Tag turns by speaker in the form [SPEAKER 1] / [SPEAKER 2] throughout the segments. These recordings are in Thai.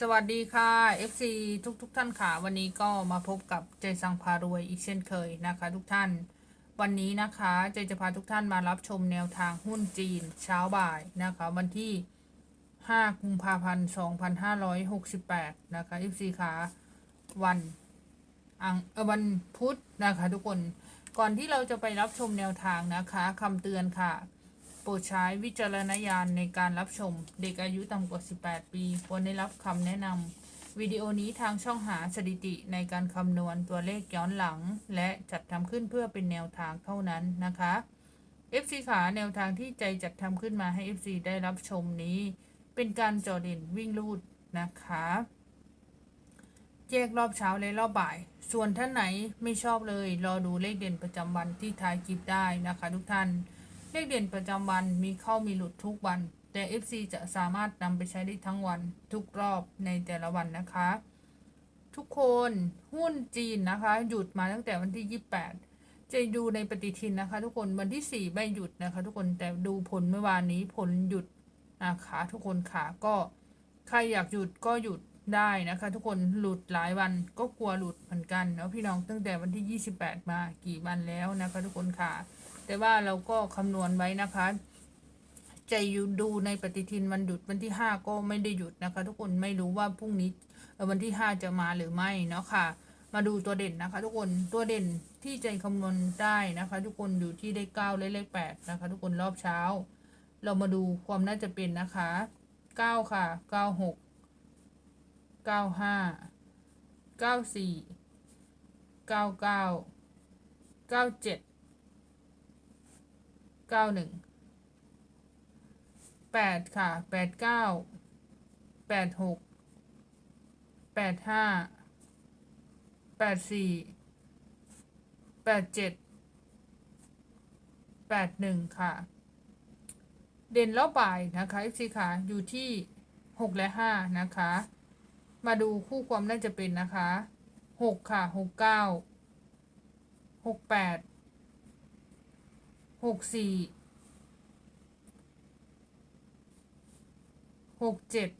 [SPEAKER 1] สวัสดีค่ะ FC ทุกทุกๆท่านค่ะ วันนี้ก็มาพบกับเจสังพารวยอีกเช่นเคยนะคะ ทุกท่าน วันนี้นะคะเจจะพาทุกท่านมารับชมแนวทางหุ้นจีนเช้าบ่ายนะคะ วันที่ 5 กุมภาพันธ์ 2568 นะคะ FC ค่ะวันอังเออวันพุธนะคะ ทุกคนก่อนที่เราจะไปรับชมแนวทางนะคะคำเตือนค่ะ โปรดใช้วิจารณญาณในการรับชม เด็กอายุต่ำกว่า 18 ปีควรได้รับคำแนะนำวิดีโอนี้ทางช่องหาสถิติในการคำนวณตัวเลขย้อนหลัง และจัดทำขึ้นเพื่อเป็นแนวทางเท่านั้นนะคะ FC ขาแนวทางที่ใจจัดทำขึ้นมาให้ FC ได้รับชมนี้ เป็นการจอเด่นวิ่งลูดนะคะแยกรอบเช้าและรอบบ่าย ส่วนท่านไหนไม่ชอบเลย รอดูเลขเด่นประจำวันที่ท้ายคลิปได้นะคะ ทุกท่าน เลขเด่นประจำวันมีเข้ามีหลุดทุกวัน แต่ FC จะสามารถนำไปใช้ได้ทั้งวันทุกรอบในแต่ละวันนะคะ ทุกคนหุ้นจีนนะคะ หยุดมาตั้งแต่วันที่ 28 จะดูในปฏิทินนะคะ ทุกคนวันที่ 4 ไม่หยุดนะคะ ทุกคนแต่ดูผลเมื่อวานนี้ผลหยุดนะคะทุกคนค่ะก็ใครอยากหยุดก็หยุด ได้นะคะ ทุกคนหลุดหลายวันก็กลัวหลุดเหมือนกันเนาะพี่น้องตั้งแต่วันที่ 28 มากี่วันแล้วนะคะ ทุกคนค่ะ แต่ว่าเราก็คำนวณไว้นะคะจะอยู่ดูในปฏิทินวันหยุดวันที่ 5 ก็ไม่ได้หยุดนะคะ ทุกคนไม่รู้ว่าพรุ่งนี้วันที่ 5 จะมาหรือไม่เนาะค่ะ มาดูตัวเด่นนะคะ ทุกคนตัวเด่นที่ใจคำนวณได้นะคะ ทุกคนอยู่ที่เลขเก้าและเลขแปดนะคะ ทุกคนรอบเช้า เรามาดูความน่าจะเป็นนะคะเก้าค่ะเก้าหก เก้าห้าเก้าสี่เก้าเก้าเก้าเจ็ดเก้าหนึ่งแปดค่ะแปดเก้าแปดหกแปดห้าแปดสี่แปดเจ็ดแปดหนึ่งค่ะ เด่นรอบบ่ายนะคะ FC ค่ะ อยู่ที่หกและห้านะคะ มาดูคู่ความน่าจะเป็นนะคะหกค่ะหกเก้าหกแปดหกสี่หกเจ็ด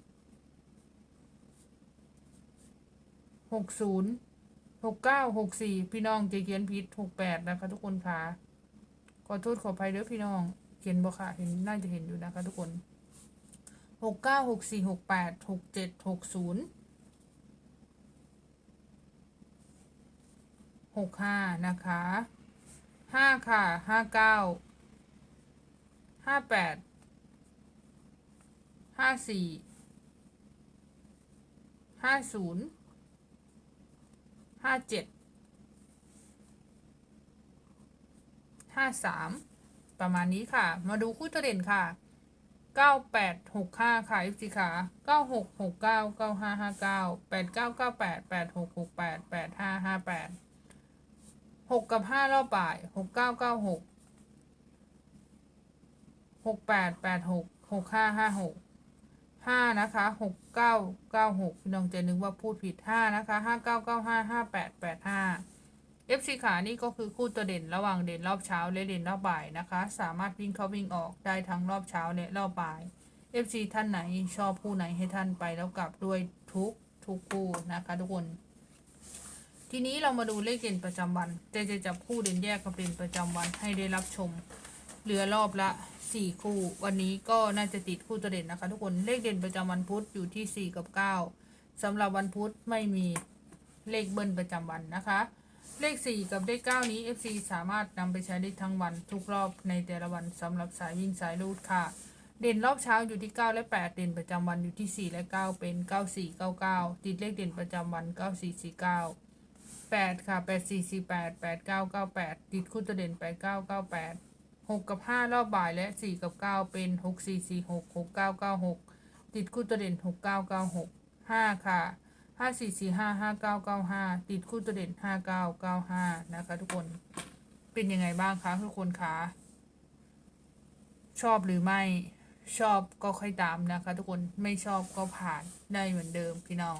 [SPEAKER 1] หกศูนย์หกเก้าหกสี่พี่น้องจะเขียนผิดหกแปดนะคะ ทุกคนค่ะ ขอโทษขออภัยเด้อพี่น้อง เขียนบ่ค่ะ เห็นน่าจะเห็นอยู่นะคะ ทุกคนหกเก้าหกสี่หกแปดหกเจ็ดหกศูนย์ หกห้านะคะห้าค่ะห้าเก้าห้าแปดห้าสี่ห้าศูนย์ห้าเจ็ดห้าสามประมาณนี้ค่ะ มาดูคู่ตัวเด่นค่ะเก้าแปดหกห้าค่ะ f อค่ะเก้าหกหกเก้าเก้าห้าห้าเก้าแปดเก้าเก้าแปดแปดหกหกแปดแปดห้าห้าแปด หกกับห้ารอบบ่ายหกเก้าเก้าหกหกแปดแปดหกหกห้าห้าหกห้านะคะหกเก้าเก้าหกพี่น้องจะนึกว่าพูดผิดห้านะคะห้าเก้าเก้าห้าห้าแปดแปดห้า FC ขานี่ก็คือคู่ตัวเด่นระหว่างเด่นรอบเช้าและเด่นรอบบ่ายนะคะ สามารถวิ่งเข้าวิ่งออกได้ทั้งรอบเช้าและรอบบ่าย FC ท่านไหนชอบคู่ไหนให้ท่านไปแล้วกลับด้วยทุกทุกคู่นะคะทุกคน ทีนี้เรามาดูเลขเด่นประจำวันเจจะจับคู่เด่นแยกกับเด่นประจำวันให้ได้รับชม เหลือรอบละสี่คู่ วันนี้ก็น่าจะติดคู่ตัวเด่นนะคะ ทุกคนเลขเด่นประจำวันพุธอยู่ที่สี่กับเก้าสำหรับวันพุธไม่มีเลขเบิ้ลประจำวันนะคะ เลข 4 กับเลข 9 นี้ FC สามารถนำไปใช้ได้ทั้งวันทุกรอบในแต่ละวันสำหรับสายวิ่งสายรูดค่ะเด่นรอบเช้าอยู่ที่ 9 และ 8 เด่นประจำวันอยู่ที่ 4 และ 9 เป็น 9499 ติดเลขเด่นประจำวัน 9449 8ค่ะ8448 8998ติดคู่ตัวเด่น8998 6กับ5รอบบ่ายและ4กับ9เป็น6446 6996ติดคู่ตัวเด่น6996 5ค่ะห้าสี่สี่ห้าห้าเก้าเก้าห้าติดคู่ตัวเด่นห้าเก้าเก้าห้านะคะทุกคนเป็นยังไงบ้างคะทุกคนคะชอบหรือไม่ชอบก็ค่อยตามนะคะ ทุกคนไม่ชอบก็ผ่านได้เหมือนเดิมพี่น้อง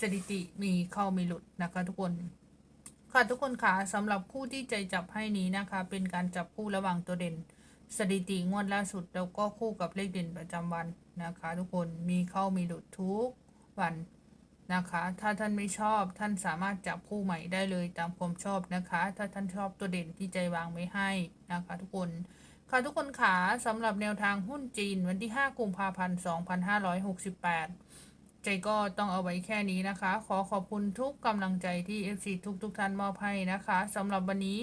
[SPEAKER 1] สถิติมีเข้ามีหลุดนะคะทุกคน ค่ะทุกคนคะสำหรับคู่ที่ใจจับให้นี้นะคะ เป็นการจับคู่ระหว่างตัวเด่น สถิติงวดล่าสุดแล้วก็คู่กับเลขเด่นประจำวันนะคะ ทุกคนมีเข้ามีหลุดทุกวันนะคะ ถ้าท่านไม่ชอบท่านสามารถจับคู่ใหม่ได้เลยตามความชอบนะคะ ถ้าท่านชอบตัวเด่นที่ใจวางไว้ให้นะคะ ทุกคนค่ะทุกคนขาสำหรับแนวทางหุ้นจีนวันที่ 5 กุมภาพันธ์ 2568 ใจก็ต้องเอาไว้แค่นี้นะคะ ขอขอบคุณทุกกำลังใจที่ FC ทุกทุกท่านมอบให้นะคะสำหรับวันนี้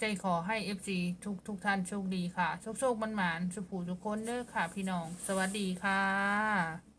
[SPEAKER 1] ใจขอให้ FC ทุกทุกท่านโชคดีค่ะ โชคโชคมันหมานสุขูทุกคนเด้อค่ะ พี่น้อง สวัสดีค่ะ